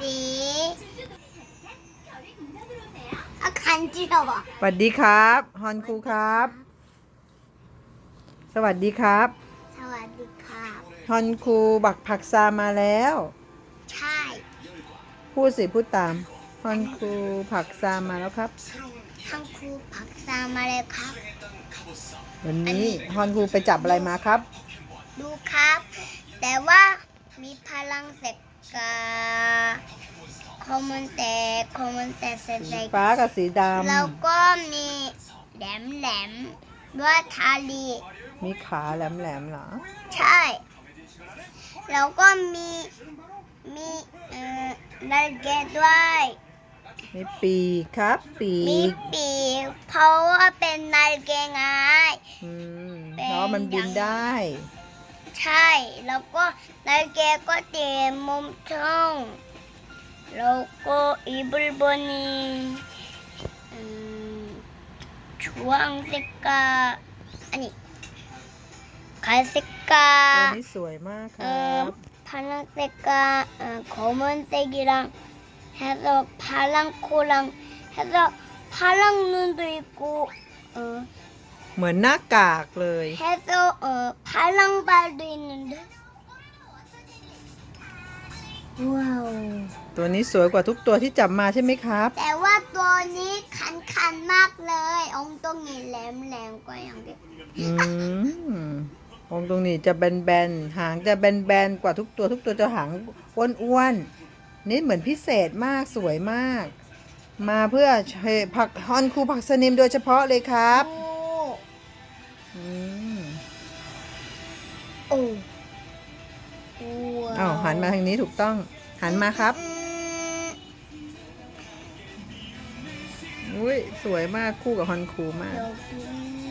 สีอาคันจิโร่อะสวัสดีครับ ฮอนครูครับ สวัสดีครับสวัสดีครับฮอนครูบักผักซามาแล้วใช่พูดสิพูดตาม ฮอนครูผักซามาแล้วครับทั้งครูผักซามาเลยครับวันนี้ฮอนครูไปจับอะไรมาครับ ดูครับ แต่ว่า มีพลังเสกกาคอมมอนแต่คอมมอนแต่เสสีกฟ้ากับสีดแล้วก็มีแหลมแหลมๆว่าทาลีำมีขาแหลมๆเหรอ ใช่ แล้วก็มีมีเอ่อนาฬิกาด้วยมีปีกครับ ปีมีกปีกเพราะว่าเป็นนาฬิกาไงอืมเป็นเพราะมันบินได้ 사이. 러고 날개 꽃이 몸통. 러고 이불 보니 음, 주황색과 아니 갈색과 음, 파란색과 음, 검은색이랑 해서 파란 코랑 해서 파란 눈도 있고 음, เหมือนหน้ากากเลย 해서 어, 파란 발도 있는데 와우 ตัวนี้สวยกว่าทุกตัวที่จับมาใช่ไหมครับ แต่ว่าตัวนี้คันคันๆมากเลยองตรงนี้แหลมแหลมๆกว่าอย่างเดียว อืมองค์ตรงนี้จะแบนๆ หางจะแบนๆ กว่าทุกตัว ทุกตัวจะหางอ้วนๆ นี่เหมือนพิเศษมากสวยมาก มาเพื่อเชผักฮอนคูผักสนิมโดยเฉพาะเลยครับ โอ้ อื อ้าวหันมาทางนี้ถูกต้อง หันมาครับอืมอุ้ยสวยมากคู่กับฮอนคูมากเดี๋ยวกิน